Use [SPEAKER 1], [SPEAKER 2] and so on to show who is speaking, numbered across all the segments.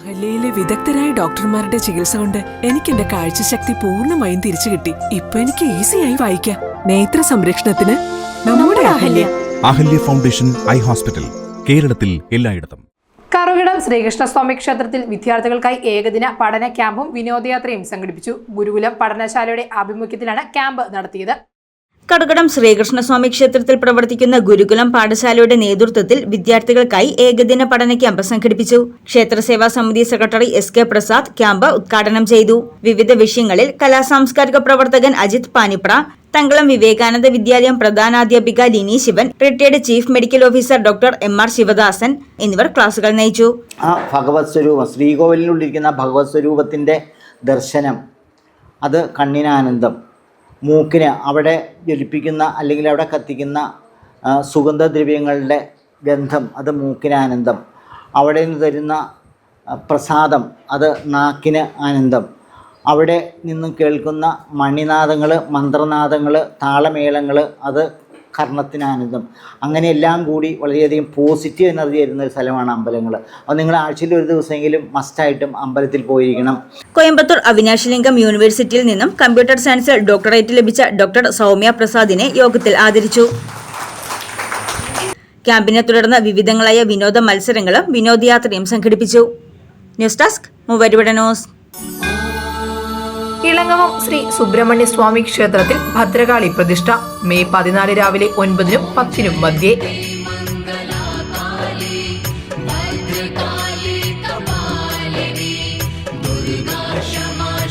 [SPEAKER 1] അഹല്യയിലെ വിദഗ്ധരായ ഡോക്ടർമാരുടെ ചികിത്സ കൊണ്ട് എനിക്ക് എന്റെ കാഴ്ചശക്തി പൂർണമായും തിരിച്ചു കിട്ടി. ഇപ്പൊ എനിക്ക് ഈസിയായി വായിക്കാം. നേത്ര സംരക്ഷണത്തിന് നമ്മുടെ Ahalya.
[SPEAKER 2] Ahalya foundation eye hospital കേരളത്തിൽ എല്ലായിടത്തും.
[SPEAKER 3] കറുകിടം ശ്രീകൃഷ്ണസ്വാമി ക്ഷേത്രത്തിൽ വിദ്യാർത്ഥികൾക്കായി ഏകദിന പഠന ക്യാമ്പും വിനോദയാത്രയും സംഘടിപ്പിച്ചു. ഗുരുകുലം പഠനശാലയുടെ ആഭിമുഖ്യത്തിലാണ് ക്യാമ്പ് നടത്തിയത്.
[SPEAKER 4] കടകടം ശ്രീകൃഷ്ണസ്വാമി ക്ഷേത്രത്തിൽ പ്രവർത്തിക്കുന്ന ഗുരുകുലം പാഠശാലയുടെ നേതൃത്വത്തിൽ വിദ്യാർത്ഥികൾക്കായി ഏകദിന പഠന ക്യാമ്പ് സംഘടിപ്പിച്ചു. ക്ഷേത്രസേവാ സമിതി secretary S K Prasad camp ഉദ്ഘാടനം ചെയ്തു. വിവിധ വിഷയങ്ങളിൽ കലാസാംസ്കാരിക പ്രവർത്തകൻ Ajith Panipra Thankalam Vivekananda Vidyalayam പ്രധാനാധ്യാപിക Lini Sivan retired chief medical officer doctor M R Sivadasan എന്നിവർ ക്ലാസുകൾ നയിച്ചു.
[SPEAKER 5] ആ ഭഗവത് സ്വരൂപം ശ്രീകോവിലിനുള്ളിരിക്കുന്ന ഭഗവത് ദർശനം അത് കണ്ണിനാനന്ദം. മൂക്കിന് അവിടെ ജ്വലിപ്പിക്കുന്ന അല്ലെങ്കിൽ അവിടെ കത്തിക്കുന്ന സുഗന്ധദ്രവ്യങ്ങളുടെ ഗന്ധം അത് മൂക്കിന് ആനന്ദം. അവിടെ നിന്ന് തരുന്ന പ്രസാദം അത് നാക്കിന് ആനന്ദം. അവിടെ നിന്നും കേൾക്കുന്ന മണിനാദങ്ങൾ മന്ത്രനാദങ്ങൾ താളമേളങ്ങൾ അത് കർണത്തിന് ആനന്ദം അങ്ങനെ എല്ലാം കൂടി വളരെയധികം പോസിറ്റീവ് എനർജി തരുന്ന ഒരു സ്ഥലമാണ് അമ്പലങ്ങൾ. അപ്പോൾ നിങ്ങൾ ആഴ്ചയിൽ ഒരു ദിവസമെങ്കിലും മസ്റ്റായിട്ടും അമ്പലത്തിൽ പോയിരിക്കണം.
[SPEAKER 4] കോയമ്പത്തൂർ അവിനാശലിംഗം യൂണിവേഴ്സിറ്റിയിൽ നിന്നും കമ്പ്യൂട്ടർ സയൻസിൽ ഡോക്ടറേറ്റ് ലഭിച്ച ഡോക്ടർ സൗമ്യ പ്രസാദിനെ യോഗത്തിൽ ആദരിച്ചു. ക്യാമ്പിനെ തുടർന്ന് വിവിധങ്ങളായ വിനോദ മത്സരങ്ങളും വിനോദയാത്രയും സംഘടിപ്പിച്ചു. ന്യൂസ് ഡെസ്ക് മൂവരുവിട ന്യൂസ്
[SPEAKER 3] ഇളങ്ങവം ശ്രീ സുബ്രഹ്മണ്യ സ്വാമി ക്ഷേത്രത്തിൽ ഭദ്രകാളി പ്രതിഷ്ഠ. മെയ് പതിനാല് രാവിലെ ഒൻപതിനും പത്തിനും മധ്യേ.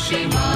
[SPEAKER 3] ഭദ്രകാളി